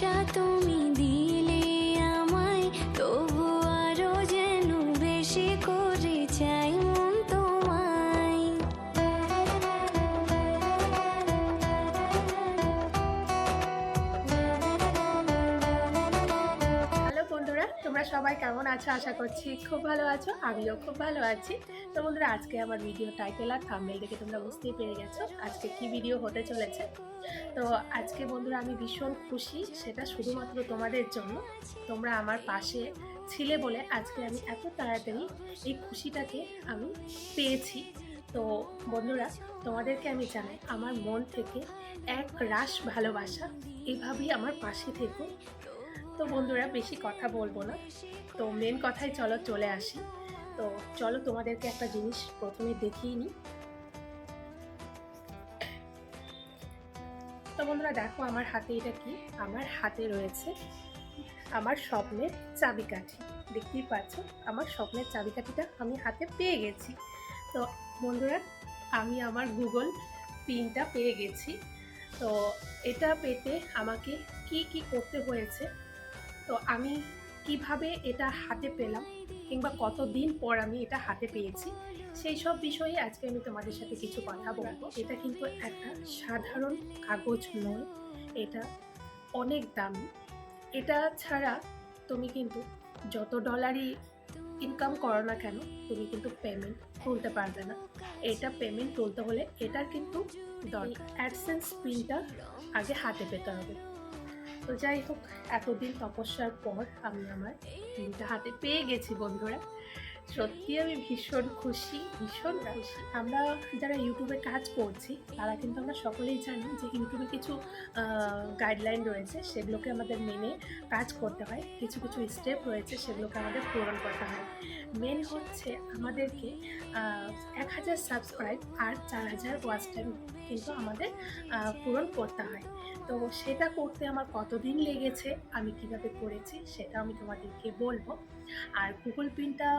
ভালোবাসা তোমরা সবাই কেমন আছো? আশা করছি খুব ভালো আছো, আমিও খুব ভালো আছি। তো বন্ধুরা, আজকে আমার ভিডিও টাইটেল আর থাম্বনেল দেখে তোমরা বুঝতেই পেরে গেছো আজকে কি ভিডিও হতে চলেছে। তো আজকে বন্ধুরা, আমি ভীষণ খুশি, সেটা শুধুমাত্র তোমাদের জন্য। তোমরা আমার পাশে ছিলে বলে আজকে আমি এত তাড়াতাড়ি এই খুশিটাকে আমি পেয়েছি। তো বন্ধুরা, তোমাদেরকে আমি জানাই, আমার মন থেকে এক রাশ ভালোবাসা এভাবেই আমার পাশে থেকো। তো বন্ধুরা বেশি কথা বলব না। তো মেন কথায় চলো, চলে আসি। তো চলো তোমাদেরকে একটা জিনিস প্রথমে দেখিয়ে নিই। তো বন্ধুরা দেখো আমার হাতে এটা কি? আমার হাতে রয়েছে আমার স্বপ্নের চাবিকাঠি। দেখতেই পাচ্ছ, আমার স্বপ্নের চাবিকাঠিটা আমি হাতে পেয়ে গেছি। তো বন্ধুরা, আমি আমার গুগল পিনটা পেয়ে গেছি। তো এটা পেতে আমাকে কি কি করতে হয়েছে তো আমি কীভাবে এটা হাতে পেলাম কিংবা কতদিন পর আমি এটা হাতে পেয়েছি, সেই সব বিষয়ে আজকে আমি তোমাদের সাথে কিছু কথা বলব। এটা কিন্তু একটা সাধারণ কাগজ নয়, এটা অনেক দামি। এটা ছাড়া তুমি কিন্তু যত ডলারই ইনকাম করো না কেন, তুমি কিন্তু পেমেন্ট তুলতে পারবে না। এটা পেমেন্ট তুলতে হলে এটার কিন্তু অ্যাডসেন্স পিনটা আগে হাতে পেতে হবে। তো যাই হোক এতদিন তপস্যার পর আমি আমার দিনটা হাতে পেয়ে গেছি বন্ধুরা। সত্যি আমি ভীষণ খুশি ভীষণ খুশি। আমরা যারা ইউটিউবে কাজ করছি, তারা কিন্তু আমরা সকলেই জানি যে ইউটিউবে কিছু গাইডলাইন রয়েছে, সেগুলোকে আমাদের মেনে কাজ করতে হয়। কিছু কিছু স্টেপ রয়েছে, সেগুলোকে আমাদের পূরণ করতে হয়। মেন হচ্ছে আমাদেরকে এক হাজার সাবস্ক্রাইব আর চার হাজার ওয়াচ টাইম কিন্তু আমাদের পূরণ করতে হয়। তো সেটা করতে আমার কতদিন লেগেছে, আমি কীভাবে করেছি সেটা আমি তোমাদেরকে বলব। আর গুগল পিনটা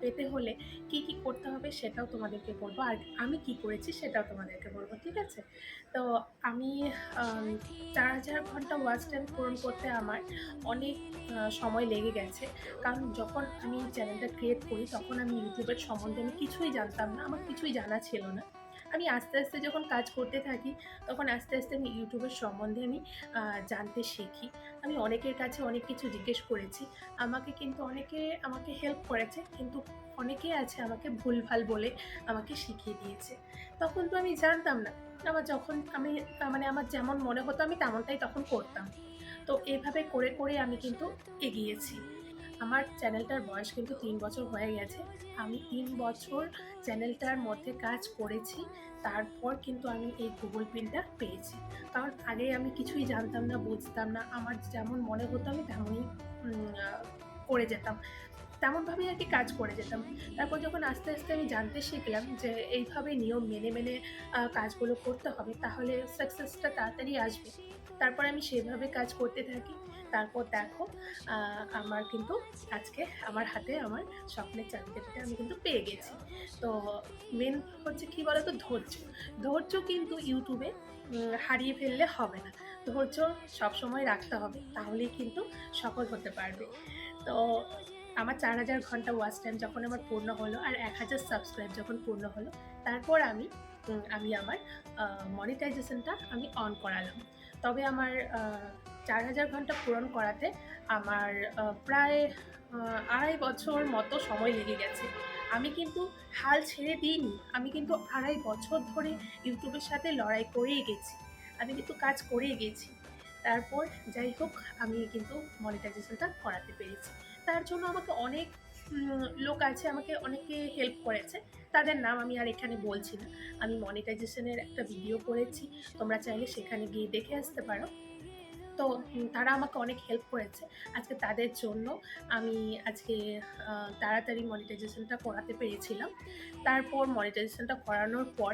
পেতে হলে কি কি করতে হবে সেটাও তোমাদেরকে বলব। আর আমি কি করেছি সেটাও তোমাদেরকে বলব, ঠিক আছে? তো আমি চার হাজার ঘণ্টা ওয়াচ টাইম পূরণ করতে আমার অনেক সময় লেগে গেছে। কারণ যখন আমি চ্যানেলটা ক্রিয়েট করি, তখন আমি ইউটিউবের সম্বন্ধে আমি কিছুই জানতাম না, আমার কিছুই জানা ছিল না। আমি আস্তে আস্তে যখন কাজ করতে থাকি, তখন আস্তে আস্তে আমি ইউটিউবের সম্বন্ধে আমি জানতে শিখি। আমি অনেকের কাছে অনেক কিছু জিজ্ঞেস করেছি। আমাকে কিন্তু অনেকে আমাকে হেল্প করেছে, কিন্তু অনেকে আছে আমাকে ভুলভাল বলে আমাকে শিখিয়ে দিয়েছে। তখন তো আমি জানতাম না। আমার যখন আমি মানে আমার যেমন মনে হতো, আমি তেমনটাই তখন করতাম। তো এভাবে করে করে আমি কিন্তু এগিয়েছি। আমার চ্যানেলটার বয়স কিন্তু তিন বছর হয়ে গেছে। আমি তিন বছর চ্যানেলটার মধ্যে কাজ করেছি, তারপর কিন্তু আমি এই গুগল পিনটা পেয়েছি। কারণ আগে আমি কিছুই জানতাম না, বুঝতাম না, আমার যেমন মনে হতো আমি তেমনই করে যেতাম। তেমনভাবেই আর কি কাজ করে যেতাম। তারপর যখন আস্তে আস্তে আমি জানতে শিখলাম যে এইভাবে নিয়ম মেনে মেনে কাজগুলো করতে হবে, তাহলে সাকসেসটা তাড়াতাড়ি আসবে। তারপর আমি সেভাবে কাজ করতে থাকি। তারপর দেখো আমার কিন্তু আজকে আমার হাতে আমার স্বপ্নের চাবিকাঠিটা আমি কিন্তু পেয়ে গেছি। তো মেন হচ্ছে কি বলতো? ধৈর্য। ধৈর্য কিন্তু ইউটিউবে হারিয়ে ফেললে হবে না। ধৈর্য সবসময় রাখতে হবে, তাহলেই কিন্তু সফল হতে পারবে। তো আমার চার হাজার ঘণ্টা ওয়াচ টাইম যখন আমার পূর্ণ হলো আর এক হাজার সাবস্ক্রাইব যখন পূর্ণ হলো, তারপর আমি আমি আমার মনিটাইজেশনটা আমি অন করালাম। তবে আমার চার হাজার ঘণ্টা পূরণ করাতে আমার প্রায় আড়াই বছর মতো সময় লেগে গেছে। আমি কিন্তু হাল ছেড়ে দিইনি, আমি কিন্তু আড়াই বছর ধরে ইউটিউবের সাথে লড়াই করেই গেছি, আমি কিন্তু কাজ করেই গেছি। তারপর যাই হোক, আমি কিন্তু মনিটাইজেশনটা করাতে পেরেছি। তার জন্য আমাকে অনেক লোক আছে আমাকে অনেকে হেল্প করেছে। তাদের নাম আমি আর এখানে বলছি না। আমি মনিটাইজেশনের একটা ভিডিও করেছি। তোমরা চাইলে সেখানে গিয়ে দেখে আসতে পারো। তো তারা আমাকে অনেক হেল্প করেছে। আজকে তাদের জন্য আমি আজকে তাড়াতাড়ি মনিটাইজেশনটা করাতে পেরেছিলাম। তারপর মনিটাইজেশনটা করানোর পর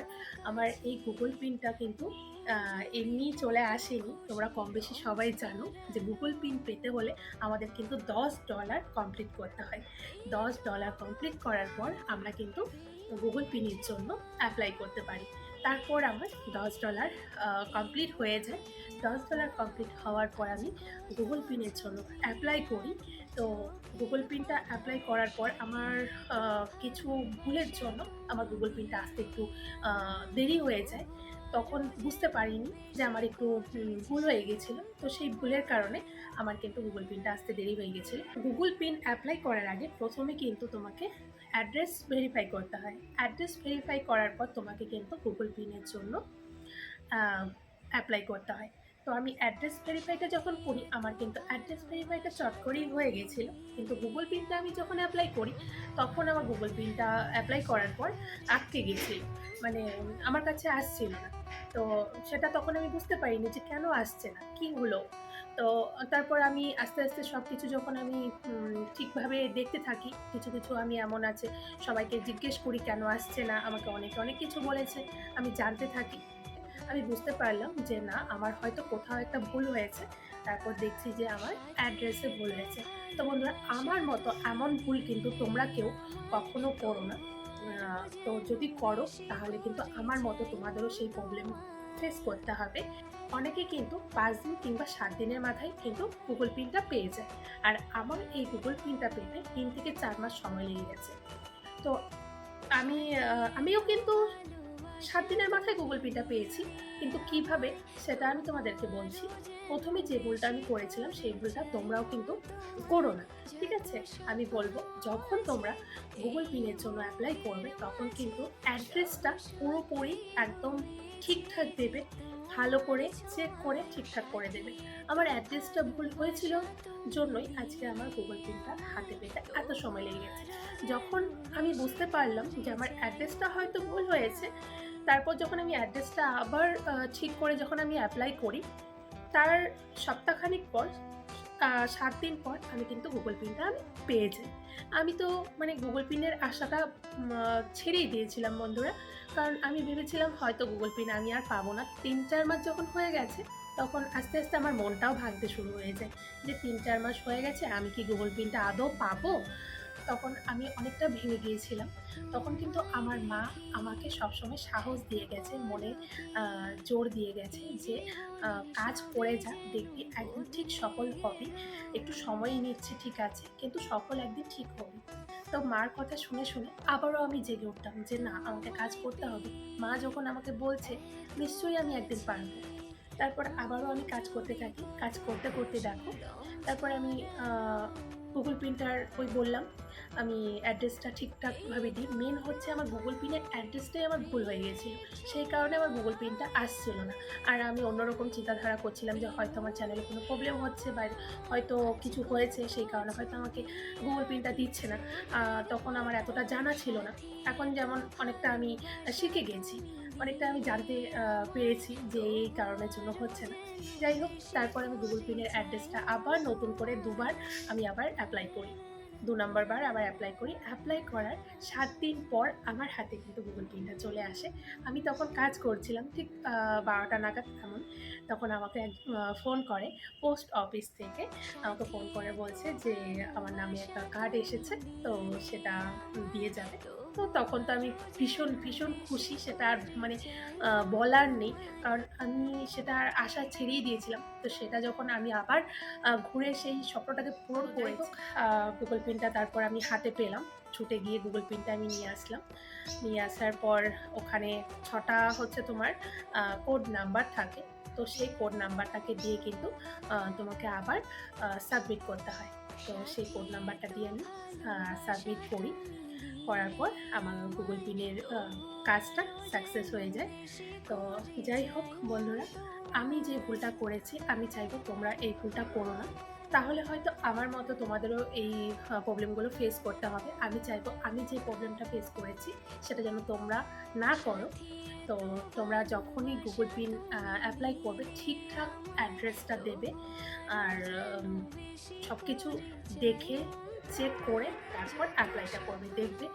আমার এই গুগল পিনটা কিন্তু এমনি চলে আসেনি। তোমরা কম বেশি সবাই জানো যে গুগল পিন পেতে হলে আমাদের কিন্তু দশ ডলার কমপ্লিট করতে হয়। দশ ডলার কমপ্লিট করার পর আমরা কিন্তু গুগল পিনের জন্য অ্যাপ্লাই করতে পারি। তারপর আমার দশ ডলার কমপ্লিট হয়ে যায়। দশ ডলার কমপ্লিট হওয়ার পর আমি গুগল পিনের জন্য অ্যাপ্লাই করি। তো গুগল পিনটা অ্যাপ্লাই করার পর আমার কিছু ভুলের জন্য আমার গুগল পিনটা আসতে একটু দেরি হয়ে যায়। তখন বুঝতে পারিনি যে আমার একটু ভুল হয়ে গেছিল। তো সেই ভুলের কারণে আমার কিন্তু গুগল পিনটা আসতে দেরি হয়ে গেছিল। গুগল পিন অ্যাপ্লাই করার আগে প্রথমে কিন্তু তোমাকে অ্যাড্রেস ভেরিফাই করতে হয়। অ্যাড্রেস ভেরিফাই করার পর তোমাকে কিন্তু গুগল পিনের জন্য অ্যাপ্লাই করতে হয়। তো আমি অ্যাড্রেস ভেরিফাইটা যখন করি, আমার কিন্তু অ্যাড্রেস ভেরিফাইটা চট করেই হয়ে গেছিল। কিন্তু গুগল পিনটা আমি যখন অ্যাপ্লাই করি, তখন আমার গুগল পিনটা অ্যাপ্লাই করার পর আটকে গেছিল। মানে আমার কাছে আসছিল না। তো সেটা তখন আমি বুঝতে পারিনি যে কেন আসছে না, কী হলো? তো তারপর আমি আস্তে আস্তে সব কিছু যখন আমি ঠিকভাবে দেখতে থাকি, কিছু কিছু আমি এমন আছে, সবাইকে জিজ্ঞেস করি কেন আসছে না, আমাকে অনেকে অনেক কিছু বলেছে, আমি জানতে থাকি। আমি বুঝতে পারলাম যে না, আমার হয়তো কোথাও একটা ভুল হয়েছে। তারপর দেখছি যে আমার অ্যাড্রেসে ভুল হয়েছে। তো বন্ধুরা, আমার মতো এমন ভুল কিন্তু তোমরা কেউ কখনো করো না। তো যদি করো, তাহলে কিন্তু আমার মতো তোমাদেরও সেই প্রবলেম ফেস করতে হবে। অনেকে কিন্তু পাঁচ দিন কিংবা সাত দিনের মাথায় কিন্তু গুগল পিনটা পেয়ে যায়। আর আমার এই গুগল পিনটা পেতে তিন থেকে চার মাস সময় লেগে গেছে। তো আমি আমিও কিন্তু সাত দিনের মাথায় গুগল পিনটা পেয়েছি, কিন্তু কীভাবে সেটা আমি তোমাদেরকে বলছি। প্রথমে যে ভুলটা আমি করেছিলাম, সেই ভুলটা তোমরাও কিন্তু করো না, ঠিক আছে? আমি বলব, যখন তোমরা গুগল পিনের জন্য অ্যাপ্লাই করবে, তখন কিন্তু অ্যাড্রেসটা পুরোপুরি একদম ঠিকঠাক দেবে, ভালো করে চেক করে ঠিকঠাক করে দেবে। আমার অ্যাড্রেসটা ভুল হয়েছিল জন্যই আজকে আমার গুগল পিনটা হাতে পেতে এত সময় লেগে গেছে। যখন আমি বুঝতে পারলাম যে আমার অ্যাড্রেসটা হয়তো ভুল হয়েছে তারপর যখন আমি অ্যাড্রেসটা আবার ঠিক করে যখন আমি অ্যাপ্লাই করি, তার সপ্তাহখানিক পর সাত দিন পর আমি কিন্তু গুগল পিনটা আমি পেয়ে যাই। আমি তো মানে গুগল পিনের আশাটা ছেড়েই দিয়েছিলাম বন্ধুরা। কারণ আমি ভেবেছিলাম হয়তো গুগল পিন আমি আর পাবো না। তিন, চার মাস যখন হয়ে গেছে, তখন আস্তে আস্তে আমার মনটাও ভাঙতে শুরু হয়ে যায় যে তিন, চার মাস হয়ে গেছে, আমি কি গুগল পিনটা আদৌ পাবো? তখন আমি অনেকটা ভেঙে গিয়েছিলাম। তখন কিন্তু আমার মা আমাকে সবসময় সাহস দিয়ে গেছে, মনে জোর দিয়ে গেছে যে কাজ করে যা, দেখবি একদিন ঠিক সফল হবে। একটু সময় নিচ্ছে, ঠিক আছে, কিন্তু সফল একদিন ঠিক হবে। তো মার কথা শুনে শুনে আবারও আমি জেগে উঠতাম যে, না, আমাকে কাজ করতে হবে। মা যখন আমাকে বলছে, নিশ্চয়ই আমি একদিন পারব। তারপর আবারও আমি কাজ করতে থাকি, কাজ করতে করতে দেখো। তারপর আমি গুগল প্রিন্টার ওই বললাম, আমি অ্যাড্রেসটা ঠিকঠাকভাবে দিই। মেন হচ্ছে আমার গুগল পিনের অ্যাড্রেসটাই আমার ভুল হয়ে গেছিল সেই কারণে আমার গুগল পিনটা আসছিল না। আর আমি অন্যরকম চিন্তাধারা করছিলাম যে হয়তো আমার চ্যানেলে কোনো প্রবলেম হচ্ছে বা হয়তো কিছু হয়েছে, সেই কারণে হয়তো আমাকে গুগল পিনটা দিচ্ছে না। তখন আমার এতটা জানা ছিল না। এখন যেমন অনেকটা আমি শিখে গেছি। অনেকটা আমি জানতে পেরেছি যে এই কারণের জন্য হচ্ছে না। যাই হোক, তারপর আমি গুগল পিনের অ্যাড্রেসটা আবার নতুন করে দুবার আমি আবার অ্যাপ্লাই করি। দু নম্বর বার আবার অ্যাপ্লাই করি। অ্যাপ্লাই করার সাত দিন পর আমার হাতে কিন্তু গুগল পিনটা চলে আসে। আমি তখন কাজ করছিলাম ঠিক বারোটা নাগাদ এমন। তখন আমাকে এক ফোন করে পোস্ট অফিস থেকে। আমাকে ফোন করে বলছে যে, আমার নামে একটা কার্ড এসেছে, তো সেটা দিয়ে যাবে। তো তখন তো আমি ভীষণ ভীষণ খুশি সেটা আর মানে বলার নেই। কারণ আমি সেটা আর আশা ছেড়েই দিয়েছিলাম। তো সেটা যখন আমি আবার ঘুরে সেই স্বপ্নটাকে পূরণ করে গুগল পিনটা তারপর আমি হাতে পেলাম। ছুটে গিয়ে গুগল পিনটা আমি নিয়ে আসলাম। নিয়ে আসার পর ওখানে ছটা হচ্ছে তোমার কোড নাম্বার থাকে। তো সেই কোড নাম্বারটাকে দিয়ে কিন্তু তোমাকে আবার সাবমিট করতে হয়। তো সেই কোড নাম্বারটা দিয়ে আমি সাবমিট করি। করার পর আমার গুগল পিনের কাজটা সাকসেস হয়ে যায়। তো যাই হোক বন্ধুরা, আমি যে ভুলটা করেছি, আমি চাইব তোমরা এই ভুলটা করো না। তাহলে হয়তো আমার মতো তোমাদেরও এই প্রবলেমগুলো ফেস করতে হবে। আমি চাইব আমি যে প্রবলেমটা ফেস করেছি, সেটা যেন তোমরা না করো। তো তোমরা যখনই গুগল পিন অ্যাপ্লাই করবে, ঠিকঠাক অ্যাড্রেসটা দেবে। আর সব কিছু দেখে চেক করে তারপর অ্যাপ্লাইটা করবে। দেখবে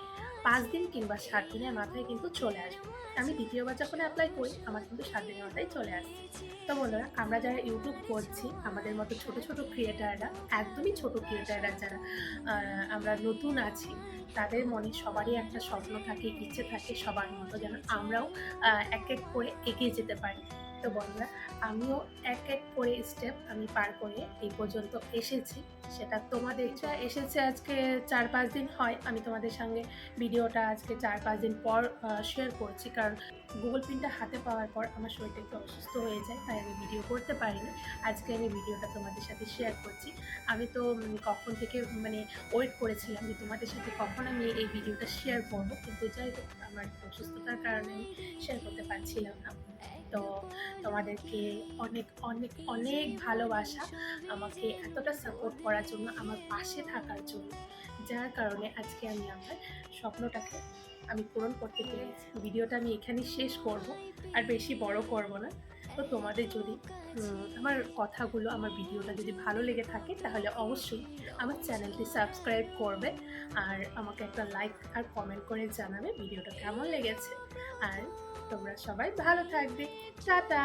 পাঁচ দিন কিংবা সাত দিনের মাথায় কিন্তু চলে আসবে। আমি দ্বিতীয়বার যখন অ্যাপ্লাই করি, আমার কিন্তু সাত দিনের মাথায় চলে আসে তো বন্ধুরা, আমরা যারা ইউটিউব করছি, আমাদের মতো ছোট ছোট ক্রিয়েটাররা একদমই ছোট ক্রিয়েটাররা যারা আমরা নতুন আছি, তাদের মনে সবারই একটা স্বপ্ন থাকে, ইচ্ছে থাকে সবার মতো যেন আমরাও এক এক করে এগিয়ে যেতে পারি। তো বন্ধুরা আমিও এক এক করে স্টেপ আমি পার করে এই পর্যন্ত এসেছি। সেটা তোমাদের এসেছে আজকে চার পাঁচ দিন হয়, আমি তোমাদের সঙ্গে ভিডিওটা আজকে চার পাঁচ দিন পর শেয়ার করছি। কারণ গুগল পিনটা হাতে পাওয়ার পর আমার শরীরটা একটু অসুস্থ হয়ে যায়, তাই আমি ভিডিও করতে পারি না আজকে আমি ভিডিওটা তোমাদের সাথে শেয়ার করছি। আমি তো কখন থেকে মানে ওয়েট করেছিলাম যে তোমাদের সাথে কখন আমি এই ভিডিওটা শেয়ার করব, কিন্তু যাই হোক, আমার অসুস্থতার কারণে আমি শেয়ার করতে পারছিলাম না। তো তোমাদেরকে অনেক অনেক অনেক ভালোবাসা। আমাকে এতটা সাপোর্ট করার জন্য, আমার পাশে থাকার জন্য। যার কারণে আজকে আমি আমার স্বপ্নটাকে আমি পূরণ করতে পেরেছি। ভিডিওটা আমি এখানেই শেষ করব, আর বেশি বড় করব না। তো তোমাদের যদি আমার কথাগুলো, আমার ভিডিওটা যদি ভালো লেগে থাকে, তাহলে অবশ্যই আমার চ্যানেলটি সাবস্ক্রাইব করবে, আর আমাকে একটা লাইক আর কমেন্ট করে জানাবে ভিডিওটা কেমন লেগেছে। আর তোমরা সবাই ভালো থাকবে। টাটা।